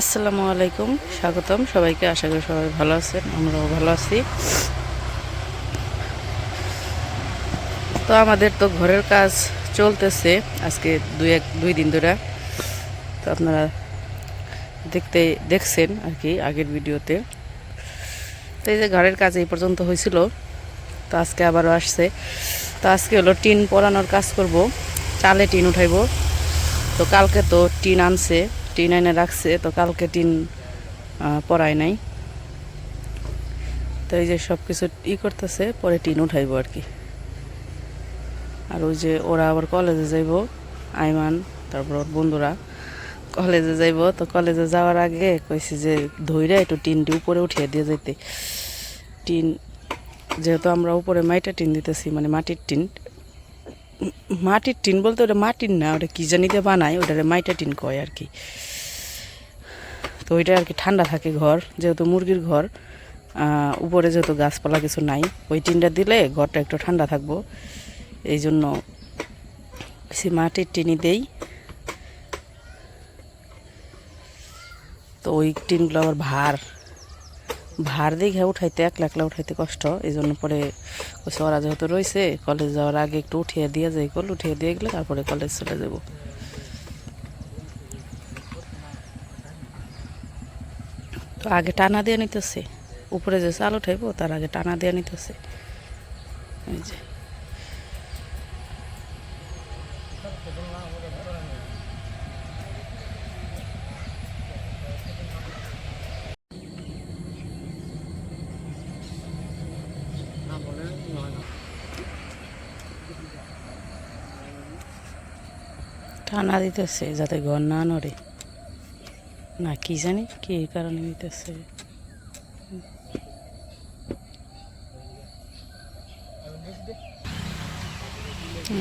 আসসালামু আলাইকুম, স্বাগতম। সবাইকে আশা করি সবাই ভালো আছেন, আমরাও ভালো আছি। তো আমাদের তো ঘরের কাজ চলতেছে আজকে দুই এক দুই দিন ধরে। তো আপনারা দেখতে দেখছেন আর কি আগের ভিডিওতে। তো এই যে ঘরের কাজ এই পর্যন্ত হয়েছিল, তো আজকে আবারও আসছে। তো আজকে হলো টিন পরানোর কাজ করব, চালে টিন উঠাইবো। তো কালকে তো টিন আনছে, টিন এনে রাখছে, তো কালকে টিন পরায় নাই। তো এই যে সব কিছু ই করতেছে, পরে টিন উঠাইবো আর কি। আর ওই যে ওরা আবার কলেজে যাইব, আইমান, তারপর ওর বন্ধুরা কলেজে যাইব। তো কলেজে যাওয়ার আগে কইছি যে ধইরা একটু টিনটি উপরে উঠিয়ে দিয়ে যেতে টিন, যেহেতু আমরা উপরে মাইটা টিন দিতেছি মানে মাটির টিন মাটির টিন বলতে ওটা মাটির না, ওটা কি জানিতে বানায় ওটা মাইটা টিন কয় আর কি। তো ওইটা আর কি ঠান্ডা থাকে ঘর, যেহেতু মুরগির ঘর উপরে যেহেতু গাছপালা কিছু নাই, ওই টিনটা দিলে ঘরটা একটু ঠান্ডা থাকব। এই জন্য সে মাটির টিনই দেই। তো ওই টিনগুলো আবার ভার। ভার দেখে উঠাইতে, একলা একলা উঠাইতে কষ্ট। এই জন্য পরে কইছে, ওরা যেহেতু রয়েছে কলেজ যাওয়ার আগে একটু উঠিয়ে দিয়ে যাই। কল উঠিয়ে দিয়ে গেলে তারপরে কলেজ চলে যাব। তো আগে টানা দিয়ে নিতেছে। উপরে যে চাল উঠাইবো, তার আগে টানা দিয়ে নিতেছে। এই যে। টানা দিতেছে যাতে ঘর না নড়ে। না, কি জানি কি কারণে দিতেছে।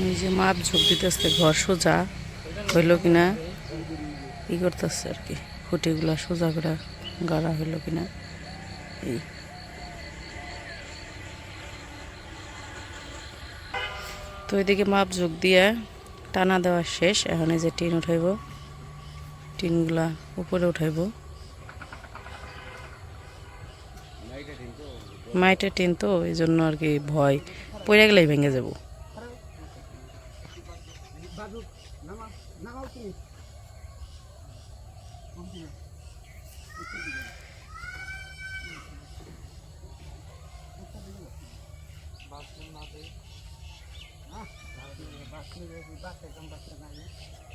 এই যে মাপ ঝোঁক দিতেছে, ঘর সোজা। হইল কিনা? ই করতেছে আর কি, খুঁটিগুলা সোজা করে গাড়া হইল কিনা? এই। তো এদিকে মাপ ঝোঁক দিয়ে টানা দেওয়া শেষ। এখন এই যে টিন উঠাইব। টিনগুলা উপরে উঠাইব। মাইটের টিন তো ওই জন্য আর কি ভয়। পড়ে গেলেই ভেঙে যাব। Parce que les bateaux sont.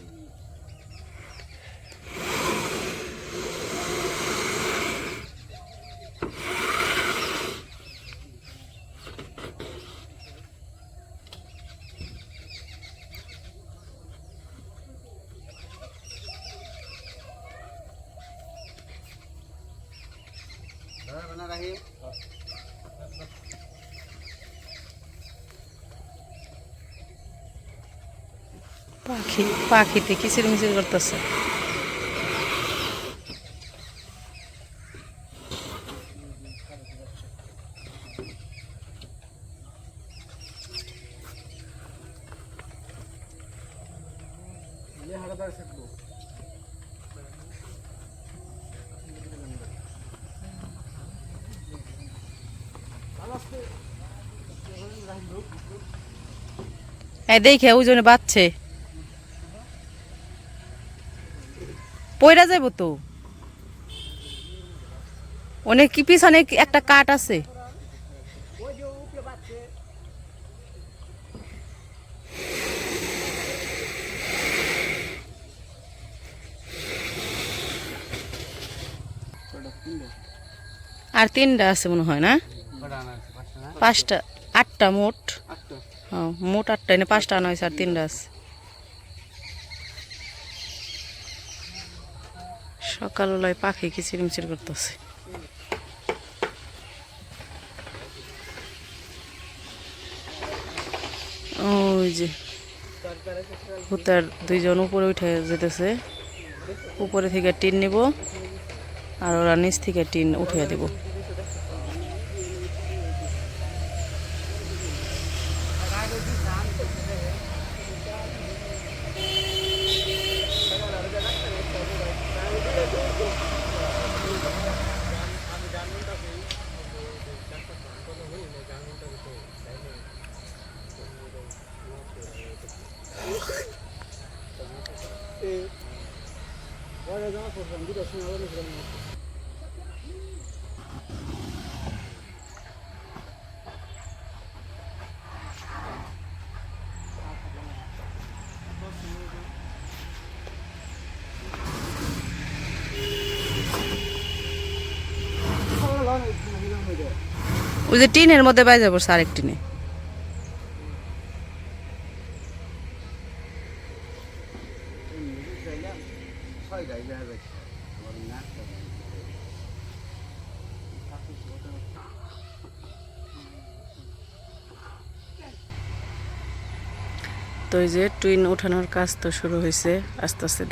बना रही পাখি পাখিতে কিচির মিচির করতেছে ये हरा दाग হ্যাঁ দেখে ওই জন্য বাঁচছে। পয়রা যাব তো? অনেক কি পিছনে একটা কাঠ আছে। আর তিনটা আছে মনে হয় না? পাঁচটা আটটা মোট। মোট আটটা, এনে পাঁচটা হয়েছে আর তিনটা আছে। সকালবেলায় পাখি কিচিরমিচির করতেছে। ওই যে ভূতার দুইজন উপরে উঠে যেতেছে। উপরে থেকে টিন নিব আর ওরা নিচ থেকে টিন উঠিয়ে দেব। ওই যে টিনের মধ্যে বাজে পড়ছে আরেক টিনে তো এই যে টুইন ওঠানোর কাজ তো শুরু হয়েছে। আস্তে আস্তে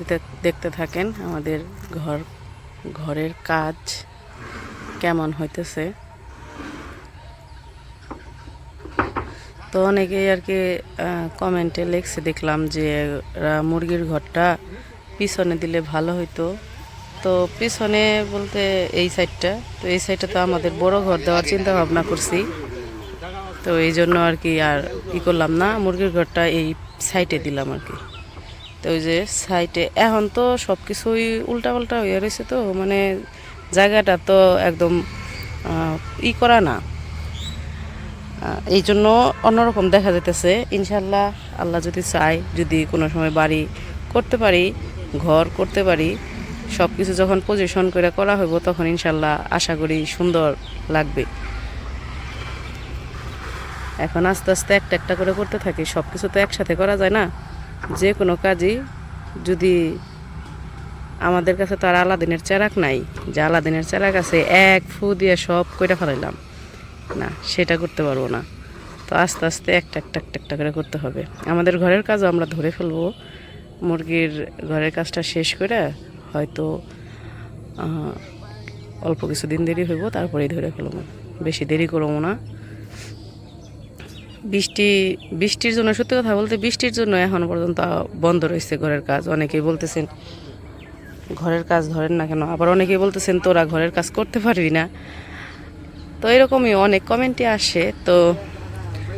দেখতে থাকেন আমাদের ঘর, ঘরের কাজ কেমন হইতেছে। তো অনেকেই আর কি কমেন্টে লেখছে, দেখলাম যে মুরগির ঘরটা পিছনে দিলে ভালো হইতো। তো পিছনে বলতে এই সাইডটা তো এই সাইডটা তো আমাদের বড় ঘর দেওয়ার চিন্তা ভাবনা করছি। তো এই জন্য আর কি আর ই করলাম না, মুরগির ঘরটা এই সাইডে দিলাম আর কি। তো ওই যে সাইটে, এখন তো সব কিছুই উল্টাপাল্টা হয়ে রয়েছে তো মানে জায়গাটা তো একদম ই করা না। এই জন্য অন্যরকম দেখা যেতেছে ইনশাল্লাহ আল্লাহ যদি চায়, যদি কোনো সময় বাড়ি করতে পারি, ঘর করতে পারি সব কিছু যখন পজিশন করে করা হইব, তখন ইনশাল্লাহ আশা করি সুন্দর লাগবে। এখন আস্তে আস্তে একটা একটা করে করতে থাকি সব কিছু তো একসাথে করা যায় না। যে কোনো কাজই যদি আমাদের কাছে তো আর আলাদিনের চেরাক নাই, যে আলাদিনের চেরাক আছে, এক ফু দিয়ে সব কইটা ফেলাইলাম, না, সেটা করতে পারব না। তো আস্তে আস্তে একটা একটা একটা একটা করে করতে হবে। আমাদের ঘরের কাজও আমরা ধরে ফেলব। মুরগির ঘরের কাজটা শেষ করে হয়তো অল্প কিছু দিন দেরি হইব, তারপরেই ধরে ফেলব। বেশি দেরি করব না। বৃষ্টি, বৃষ্টির জন্য, সত্যি কথা বলতে বৃষ্টির জন্য এখনও পর্যন্ত বন্ধ রয়েছে ঘরের কাজ। অনেকেই বলতেছেন, ঘরের কাজ ধরেন না কেন? আবার অনেকেই বলতেছেন, তোরা ঘরের কাজ করতে পারবি না। তো এরকমই অনেক কমেন্টই আসে। তো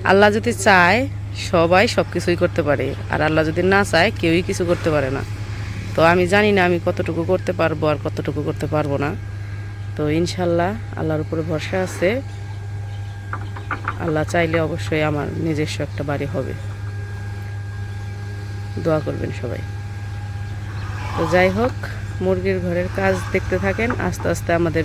আল্লাহ যদি চায়, সবাই সব কিছুই করতে পারে। আর আল্লাহ যদি না চায়, কেউই কিছু করতে পারে না। তো আমি জানি না আমি কতটুকু করতে পারব আর কতটুকু করতে পারব না। তো ইনশাল্লাহ আল্লাহর উপরে ভরসা আছে। আল্লাহ চাইলে অবশ্যই আমার নিজস্ব একটা বাড়ি হবে। দোয়া করবেন সবাই। তো যাই হোক, মুরগির ঘরের কাজ দেখতে থাকেন, আস্তে আস্তে আমাদের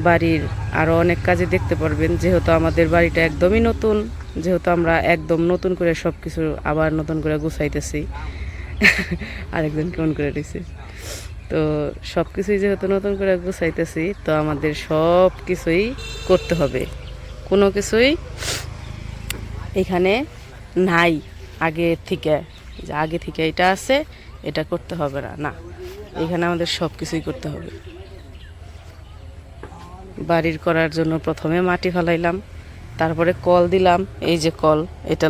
বাড়ির আরও অনেক কাজে দেখতে পারবেন। যেহেতু আমাদের বাড়িটা একদমই নতুন, যেহেতু আমরা একদম নতুন করে সব কিছু আবার নতুন করে গুছাইতেছি। আরেকজন কেমন করে দিছে। তো সব কিছুই যেহেতু নতুন করে গুছাইতেছি, তো আমাদের সব কিছুই করতে হবে। কোনো কিছুই এখানে নাই আগে থেকে, যে আগে থেকে এটা আছে, এটা করতে হবে না না। এখানে আমাদের সব কিছুই করতে হবে। বাড়ির করার জন্য প্রথমে মাটি ফেলাইলাম, তারপরে কল দিলাম, এই যে কল, এটা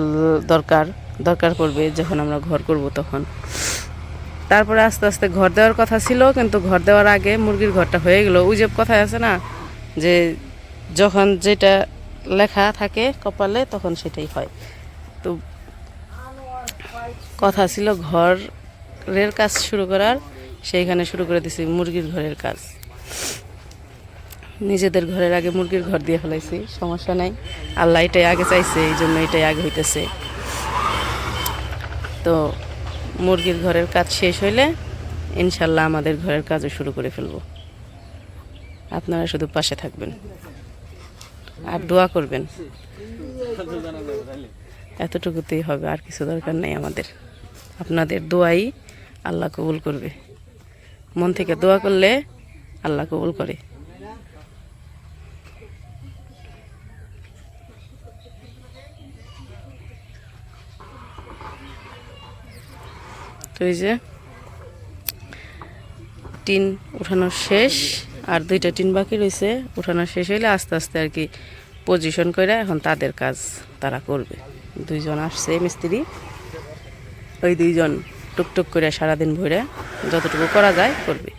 দরকার দরকার পড়বে যখন আমরা ঘর করব তখন। তারপরে আস্তে আস্তে ঘর দেওয়ার কথা ছিল, কিন্তু ঘর দেওয়ার আগে মুরগির ঘরটা হয়ে গেল। ওই যে কথায় আছে না, যে যখন যেটা লেখা থাকে কপালে, তখন সেটাই হয়। তো কথা ছিল ঘরের কাজ শুরু করার, সেইখানে শুরু করে দিছি মুরগির ঘরের কাজ। নিজেদের ঘরের আগে মুরগির ঘর দিয়ে ফেলাইছি, সমস্যা নাই। আল্লাহ এটাই আগে চাইছে, এই জন্য এটাই আগে হইতেছে। তো মুরগির ঘরের কাজ শেষ হইলে ইনশাল্লাহ আমাদের ঘরের কাজও শুরু করে ফেলব। আপনারা শুধু পাশে থাকবেন। আর দোয়া করবেন। এতটুকুতেই হবে, আর কিছু দরকার নেই আমাদের। আপনাদের দোয়াই আল্লাহ কবুল করবে। মন থেকে দোয়া করলে আল্লাহ কবুল করে। তো এই যে, টিন উঠানো শেষ। আর দুইটা টিন বাকি রয়েছে উঠানো শেষ হইলে আস্তে আস্তে আর কি পজিশন করে এখন তাদের কাজ তারা করবে। দুইজন আসছে মিস্ত্রি। ওই দুইজন টুকটুক করে সারাদিন ভরে যতটুকু করা যায় করবে।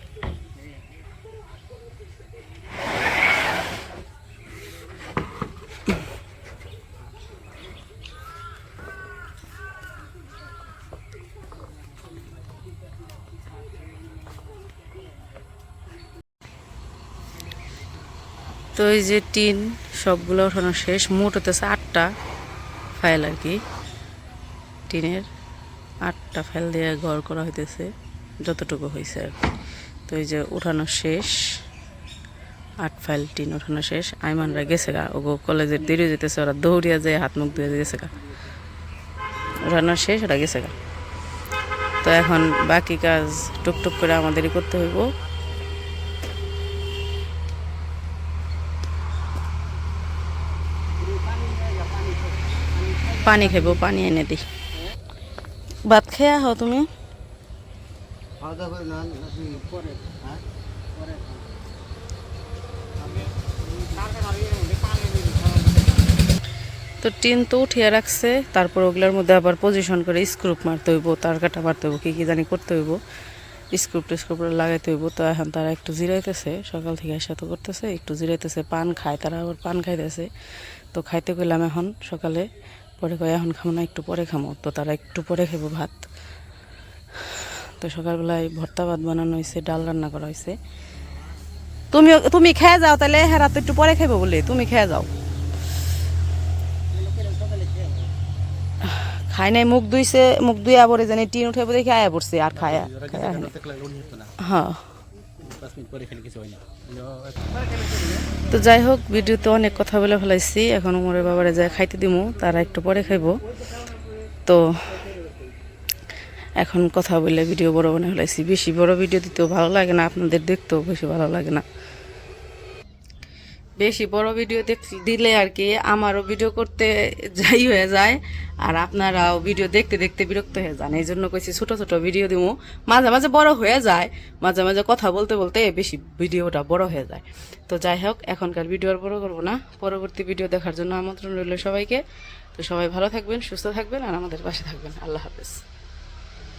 তো এই যে টিন, সবগুলো ওঠানো শেষ। মোট হতেছে আটটা ফাইল আর কি। টিনের আটটা ফাইল দিয়ে ঘর করা হইতেছে, যতটুকু হয়েছে আর কি। তো এই যে উঠানো শেষ, আট ফাইল টিন উঠানো শেষ। আইমানরা গেছে গা, ওগো কলেজের দেরি যেতেছে ওরা দৌড়িয়া যায়, হাত মুখ ধুয়ে গেছে গা। উঠানো শেষ, ওরা গেছে গা। তো এখন বাকি কাজ টুকটুক করে আমাদেরই করতে হইব। পানি খাইব, পানি এনে দিই ভাত খেয়ে আহ তুমি? তো টিন তো উঠিয়ে রাখছে, তারপর ওগুলোর মধ্যে আবার পজিশন করে স্ক্রুপ মারতে হইব, তার কাটা মারতে হইব, কী কী জানি করতে হইব স্ক্রুপ টিস্ক্রুপ লাগাইতে হইব। তো এখন তারা একটু জিরাইতেছে, সকাল থেকে এসে তো করতেছে, একটু জিরাইতেছে, পান খায়, তারা আবার পান খাইতেছে। তো খাইতে গেলাম এখন সকালে পরে কয় এখন খামো না একটু পরে খামো তো তারা একটু পরে খাব ভাত। তো সকালবেলায় ভর্তা ভাত বানানো হয়েছে ডাল রান্না করা হয়েছে। তুমি তুমি খেয়ে যাও তাহলে হেরা তো একটু পরে খাইবো বলে তুমি খেয়ে যাও। খাই নাই মুখ ধুইছে মুখ ধুয়ে আবার জানি টিন উঠে দেখে আয়া পড়ছে আর খায় হ্যাঁ। তো যাই হোক ভিডিওতে অনেক কথা বলে ফেলাইছি। এখন উমরের বাবারে যাই খাইতে দিমু তারা একটু পরে খাইব। তো এখন কথা বলে ভিডিও বড় বনে ফেলাইছি। বেশি বড় ভিডিও দিতেও ভালো লাগে না আপনাদের দেখতেও বেশি ভালো লাগে না। বেশি বড় ভিডিও দিলে আর কি আমারও ভিডিও করতে যাই হয়ে যায়, আর আপনারাও ভিডিও দেখতে দেখতে বিরক্ত হয়ে যান। এই জন্য কইছি ছোট ছোট ভিডিও দিব মাঝে মাঝে বড় হয়ে যায়, মাঝে মাঝে কথা বলতে বলতে বেশি ভিডিওটা বড় হয়ে যায়। তো যাই হোক, এখনকার ভিডিও আর বড় করব না। পরবর্তী ভিডিও দেখার জন্য আমন্ত্রণ রইল সবাইকে। তো সবাই ভালো থাকবেন, সুস্থ থাকবেন, আর আমাদের পাশে থাকবেন। আল্লাহ হাফেজ।